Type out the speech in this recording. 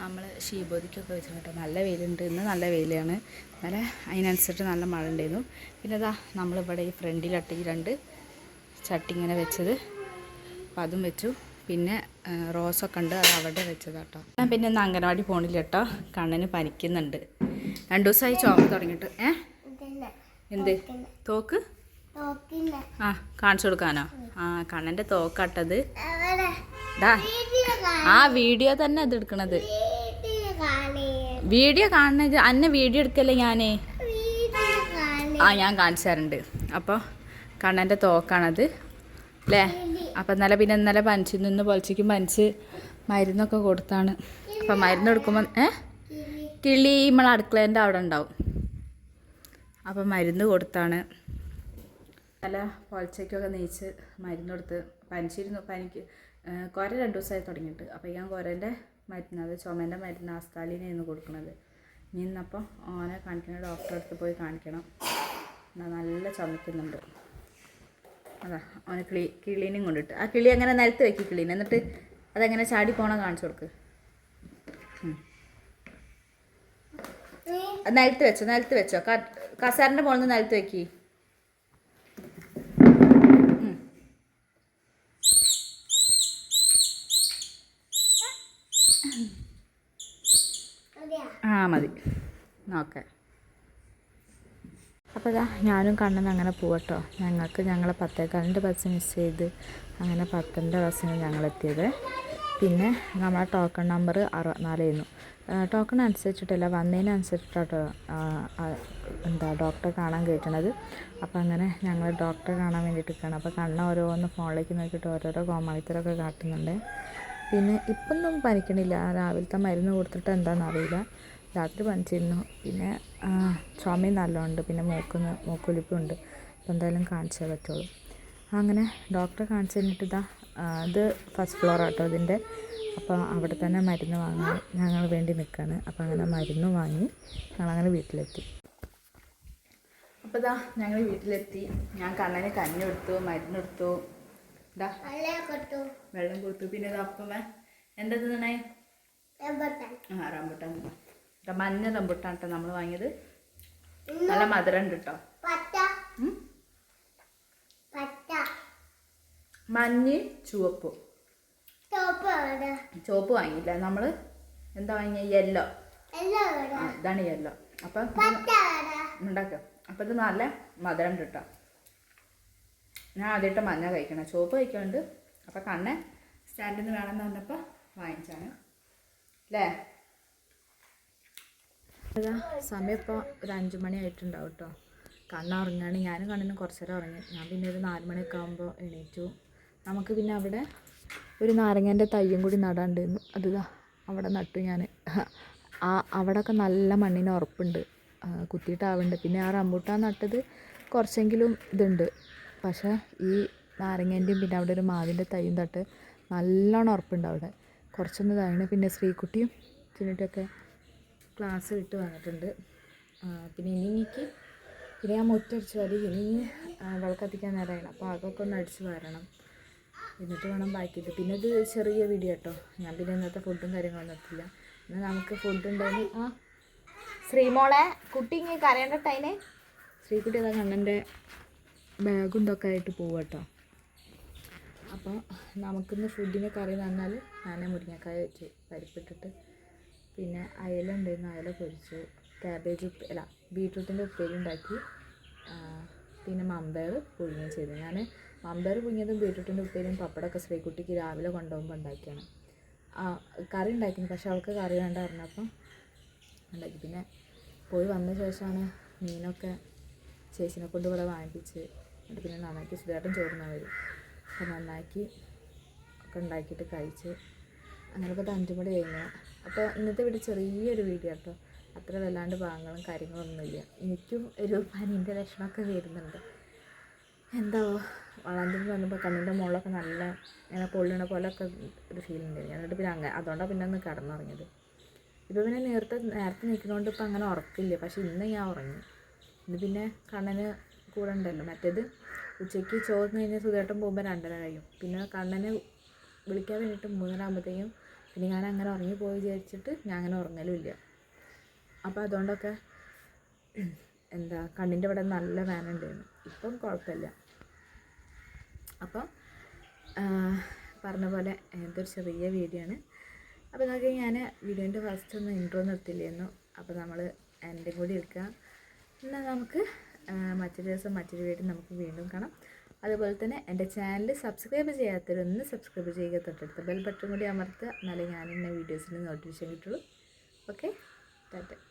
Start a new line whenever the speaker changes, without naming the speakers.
നമ്മൾ ഷീബോധിക്കൊക്കെ വെച്ച് കേട്ടോ നല്ല വെയിലുണ്ട്. ഇന്ന് നല്ല വെയിലാണ്. നല്ല അതിനനുസരിച്ച് നല്ല മഴ ഉണ്ടായിരുന്നു പിന്നെ ഇതാ നമ്മളിവിടെ ഈ ഫ്രണ്ടിലട്ട് ഈ രണ്ട് ചട്ടി ഇങ്ങനെ വെച്ചത്. അപ്പം അതും വെച്ചു. പിന്നെ റോസൊക്കെ ഉണ്ട്. അത് അവിടെ വെച്ചത് കേട്ടോ ഞാൻ പിന്നെ ഇന്ന് അംഗനവാടി പോണില്ല കേട്ടോ കണ്ണിന് പനിക്കുന്നുണ്ട്. രണ്ടു ദിവസമായി ചോമ തുടങ്ങിയിട്ട്. ഏ? എന്ത്? തോക്ക്? ആ കാണിച്ചു കൊടുക്കാനോ? ആ കണ്ണന്റെ തോക്കാട്ടത്. ആ വീഡിയോ തന്നെ അത് എടുക്കണത്. വീഡിയോ കാണുന്നത് അന്നെ വീഡിയോ എടുക്കല്ലേ ഞാനേ? ആ ഞാൻ കാണിച്ചു തരുന്നുണ്ട് അപ്പോൾ കണ്ണന്റെ തോക്കാണത്. അല്ലേ അപ്പം ഇന്നലെ പിന്നെ ഇന്നലെ പനിച്ച് നിന്ന് പൊളിച്ചേക്കും പനിച്ച് മരുന്നൊക്കെ കൊടുത്താണ്. അപ്പം മരുന്ന് കൊടുക്കുമ്പോൾ ഏ? കിളി നമ്മളെ അടുക്കളേന്റെ അവിടെ ഉണ്ടാവും. അപ്പം മരുന്ന് കൊടുത്താണ്. നല്ല പൊലച്ചയ്ക്കൊക്കെ നെയ്ച്ച് മരുന്ന് കൊടുത്ത്. പനിച്ചിരുന്നു. പനിക്ക് കുര രണ്ട് ദിവസമായി തുടങ്ങിയിട്ട് അപ്പോൾ ഞാൻ കുരന്റെ മരുന്ന് അത് ചുമേന്റെ മരുന്ന് ആസ്താലിനായിരുന്നു കൊടുക്കുന്നത് ഇനി ഇന്നപ്പം ഓനെ കാണിക്കണം ഡോക്ടറെ അടുത്ത് പോയി കാണിക്കണം. നല്ല ചുമക്കുന്നുണ്ട്. അതാ ഓനെ കിളി കിളീനും കൊണ്ടിട്ട്. ആ കിളി അങ്ങനെ നിലത്ത് വെക്കി കിളീനെ? എന്നിട്ട് അതെങ്ങനെ ചാടി പോണ കാണിച്ചു കൊടുക്ക്. നിലത്ത് വെച്ചോ നിലത്ത് വെച്ചോ. കസാറിന്റെ മുകളിൽ നിന്ന് നിലത്ത് വെക്കി. ആ മതി. ഓക്കെ. അപ്പോൾ ഇതാ ഞാനും കണ്ണൻ അങ്ങനെ പോവട്ടോ. ഞങ്ങൾക്ക് ഞങ്ങളെ പത്തേക്കാലിന്റെ ബസ് മിസ് ചെയ്ത് അങ്ങനെ പത്തിന്റെ ബസ്സിന് ഞങ്ങളെത്തിയത്. പിന്നെ നമ്മളെ ടോക്കൺ നമ്പർ അറുപത്തിനാലായിരുന്നു. ടോക്കൺ അനുസരിച്ചിട്ടല്ല വന്നതിനനുസരിച്ചിട്ടോ എന്താ ഡോക്ടറെ കാണാൻ കയറ്റണത്. അപ്പോൾ അങ്ങനെ ഞങ്ങൾ ഡോക്ടറെ കാണാൻ വേണ്ടിയിട്ട് നിൽക്കുകയാണ് അപ്പോൾ കണ്ണ ഓരോന്ന് ഫോണിലേക്ക് നോക്കിയിട്ട് ഓരോരോ കോമാളിത്തരൊക്കെ കാട്ടുന്നുണ്ട്. പിന്നെ ഇപ്പൊന്നും പനിക്കണില്ല. രാവിലത്തെ മരുന്ന് കൊടുത്തിട്ട് എന്താണെന്ന് അറിയില്ല. രാത്രി പണിച്ചിരുന്നു. പിന്നെ ചുമയും നല്ലോണ്ട് പിന്നെ മൂക്കുന്ന് മൂക്കൊലിപ്പുണ്ട്. അപ്പോൾ എന്തായാലും കാണിച്ചേ പറ്റുള്ളൂ. അങ്ങനെ ഡോക്ടറെ കാണിച്ചു കഴിഞ്ഞിട്ട് ഇതാ ഇത് ഫസ്റ്റ് ഫ്ലോർ ആട്ടോ ഇതിന്റെ. അപ്പോൾ അവിടെ തന്നെ മരുന്ന് വാങ്ങാൻ ഞങ്ങൾ വേണ്ടി നിൽക്കുകയാണ് അപ്പോൾ അങ്ങനെ മരുന്ന് വാങ്ങി ഞങ്ങളങ്ങനെ വീട്ടിലെത്തി. അപ്പോൾ ഇതാ ഞങ്ങൾ വീട്ടിലെത്തി. ഞാൻ കണ്ണന് കഞ്ഞി കൊടുത്തു മരുന്ന് കൊടുത്തു. ഇതാ വെള്ളം കൊടുത്തു. പിന്നെ ഇത് എന്താ തിന്നണേ? ആ റംബുട്ടാൻ മഞ്ഞ റംബുട്ടാണ് കേട്ടോ നമ്മൾ വാങ്ങിയത്. നല്ല മധുരം ഉണ്ട് കേട്ടോ. മഞ്ഞ് ചുവപ്പ്. ചുവപ്പ് വാങ്ങിയില്ല? നമ്മൾ എന്താ വാങ്ങിയ? യെല്ലോ. ഇതാണ് യെല്ലോ. അപ്പം ഉണ്ടാക്കാം. അപ്പം ഇത് നല്ല മധുരം ഉണ്ട് കേട്ടോ ഞാൻ ആദ്യമായിട്ട് മഞ്ഞ കഴിക്കണം. ചുവപ്പ് കഴിക്കുന്നുണ്ട് അപ്പം കണ്ണ് സ്റ്റാൻഡിൽ നിന്ന് വേണമെന്ന് പറഞ്ഞപ്പോൾ വാങ്ങിച്ചാണ് അല്ലേ അതാ സമയം ഇപ്പോൾ ഒരു അഞ്ച് മണി ആയിട്ടുണ്ടാവും കേട്ടോ കണ്ണുറങ്ങാണ് ഞാനും കണ്ണിന് കുറച്ച് നേരം ഉറങ്ങി. ഞാൻ പിന്നെ ഒരു നാല് മണിയൊക്കെ ആകുമ്പോൾ എണീറ്റു. നമുക്ക് പിന്നെ അവിടെ ഒരു നാരങ്ങേന്റെ തയ്യും കൂടി നടാണ്ടായിരുന്നു. അതിതാ അവിടെ നട്ടു ഞാൻ ആ അവിടെയൊക്കെ നല്ല മണ്ണിന് ഉറപ്പുണ്ട്. കുത്തിയിട്ടാവുന്നുണ്ട് പിന്നെ ആ റംബൂട്ടാൻ നട്ടത് കുറച്ചെങ്കിലും ഇതുണ്ട്. പക്ഷേ ഈ നാരങ്ങേന്റെയും പിന്നെ അവിടെ ഒരു മാവിന്റെ തയ്യും തട്ട് നല്ലോണം ഉറപ്പുണ്ട് അവിടെ. കുറച്ചൊന്ന് ഇതാണ് പിന്നെ ശ്രീകുട്ടിയും ചിന്നിട്ടൊക്കെ ക്ലാസ് വിട്ട് വന്നിട്ടുണ്ട്. പിന്നെ ഇനി എനിക്ക് പിന്നെ ഞാൻ മുറ്റടിച്ച് വരി. ഇനി വിളക്കത്തിക്കാൻ നേരമാണ് അപ്പോൾ അതൊക്കെ ഒന്ന് അടിച്ച് വരണം. എന്നിട്ട് വേണം ബാക്കിയിട്ട് പിന്നെ ഇത് ചെറിയ വീഡിയോ കേട്ടോ ഞാൻ പിന്നെ ഇന്നത്തെ ഫുഡും കാര്യങ്ങളൊന്നും എത്തില്ല എന്നാൽ നമുക്ക് ഫുഡ് ഉണ്ടായി ആ ശ്രീമോളെ കുട്ടി ഇങ്ങനെ കരയേണ്ട ടൈനെ ശ്രീകുട്ടി അതാ കണ്ണന്റെ ബാഗും ഇതൊക്കെ ആയിട്ട് പോവുക കേട്ടോ അപ്പോൾ നമുക്കിന്ന് ഫുഡിന് കറി തന്നാൽ ഞാൻ മുരിങ്ങക്കായ വെച്ച് പരിപ്പിട്ടിട്ട് പിന്നെ അയല ഉണ്ടായിരുന്നു. അയല പൊരിച്ചു. ക്യാബേജ് അല്ല ബീട്രൂട്ടിന്റെ ഉപ്പേരി ഉണ്ടാക്കി. പിന്നെ മമ്പയർ പുഴുങ്ങുകയും ചെയ്തു. ഞാൻ മമ്പയർ പുഴുങ്ങിയതും ബീട്രൂട്ടിന്റെ ഉപ്പേരിയും പപ്പടമൊക്കെ ശ്രീകുട്ടിക്ക് രാവിലെ കൊണ്ടുപോകുമ്പോൾ ഉണ്ടാക്കിയാണ്. കറി ഉണ്ടാക്കിയിരുന്നു പക്ഷെ അവൾക്ക് കറി വേണ്ട പറഞ്ഞപ്പം ഉണ്ടാക്കി. പിന്നെ പോയി വന്ന ശേഷമാണ് മീനൊക്കെ ചേച്ചിനെ കൊണ്ട് ഇവിടെ വാങ്ങിപ്പിച്ച് എന്നിട്ട് പിന്നെ നന്നാക്കി സുധേട്ടൻ ചോറിനാൻ വരും. അപ്പോൾ നന്നാക്കി ഒക്കെ ഉണ്ടാക്കിയിട്ട് കഴിച്ച് അങ്ങനെ ഇപ്പോൾ അഞ്ചു മണി കഴിഞ്ഞു അപ്പോൾ ഇന്നത്തെ വീട് ചെറിയൊരു വീഡിയോ കേട്ടോ അത്ര വല്ലാണ്ട് ഭാഗങ്ങളും കാര്യങ്ങളൊന്നുമില്ല. എനിക്കും ഒരു പനീന്റെ ലക്ഷണമൊക്കെ വരുന്നുണ്ട്. എന്താ വളർന്നു വന്നപ്പോൾ കണ്ണിന്റെ മുകളിലൊക്കെ നല്ല ഇങ്ങനെ പൊള്ളണ പോലെയൊക്കെ ഒരു ഫീൽ ഉണ്ടായിരുന്നു എന്നിട്ട് പിന്നെ അങ്ങനെ അതുകൊണ്ടാണ് പിന്നെ ഒന്ന് കിടന്നുറങ്ങിയത്. ഇപ്പോൾ പിന്നെ നേരത്തെ നേരത്തെ നിൽക്കുന്നതുകൊണ്ട് ഇപ്പം അങ്ങനെ ഉറക്കില്ല. പക്ഷേ ഇന്ന് ഞാൻ ഉറങ്ങി. ഇന്ന് പിന്നെ കണ്ണന് കൂടെ ഉണ്ടല്ലോ. മറ്റേത് ഉച്ചയ്ക്ക് ചോറ് കഴിഞ്ഞാൽ സുഖമായിട്ടും പോകുമ്പോൾ രണ്ടര കഴിയും. പിന്നെ കണ്ണന് വിളിക്കാൻ വേണ്ടിയിട്ട് മൂന്നര ആകുമ്പോഴത്തേക്കും പിന്നെ ഞാൻ അങ്ങനെ ഉറങ്ങിപ്പോയി വിചാരിച്ചിട്ട് ഞാൻ അങ്ങനെ ഉറങ്ങലുമില്ല. അപ്പോൾ അതുകൊണ്ടൊക്കെ എന്താ കണ്ണിന്റെ ഇവിടെ നല്ല വേന ഉണ്ടായിരുന്നു. ഇപ്പം കുഴപ്പമില്ല. അപ്പം പറഞ്ഞ പോലെ എന്തൊരു ചെറിയ വീഡിയോ ആണ്. അപ്പോൾ നോക്കി ഞാൻ വീഡിയോന്റെ ഫസ്റ്റ് ഒന്ന് ഇൻട്രോ നിർത്തില്ലായിരുന്നു അപ്പോൾ നമ്മൾ എന്റെ കൂടി എടുക്കാം. എന്നാൽ നമുക്ക് മറ്റൊരു ദിവസം മറ്റൊരു വീട്ടിൽ നമുക്ക് വീണ്ടും കാണാം. അതുപോലെ തന്നെ എന്റെ ചാനൽ സബ്സ്ക്രൈബ് ചെയ്യാത്തവരൊന്ന് സബ്സ്ക്രൈബ് ചെയ്യുക. തൊട്ടടുത്ത ബെൽ ബട്ടൺ കൂടി അമർത്തുക. എന്നാലേ ഞാനിന്ന വീഡിയോസിന്റെ നോട്ടിഫിക്കേഷൻ കിട്ടുള്ളൂ. Okay tata